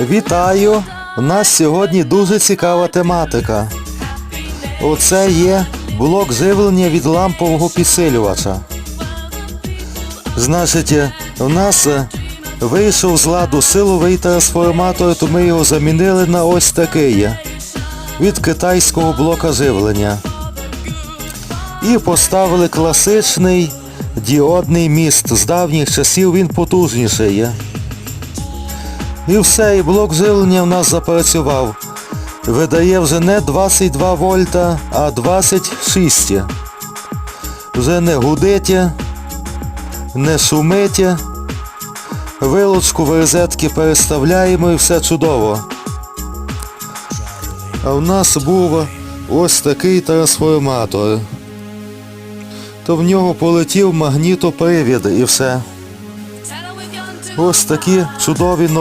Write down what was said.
Вітаю! У нас сьогодні дуже цікава тематика. Оце є блок живлення від лампового підсилювача. Значить, е, у нас е, вийшов з ладу силовий трансформатор, то ми його замінили на ось такий від китайського блока живлення. І поставили класичний діодний міст. З давніх часів він потужніший є. І все, і блок живлення в нас запрацював. Видає вже не 22 вольта, а 26. Вже не гудить, не шумить. Вилочку в розетки переставляємо і все чудово. А в нас був ось такий трансформатор. То в нього полетів магнітопривід і все. Ось такі чудові новини.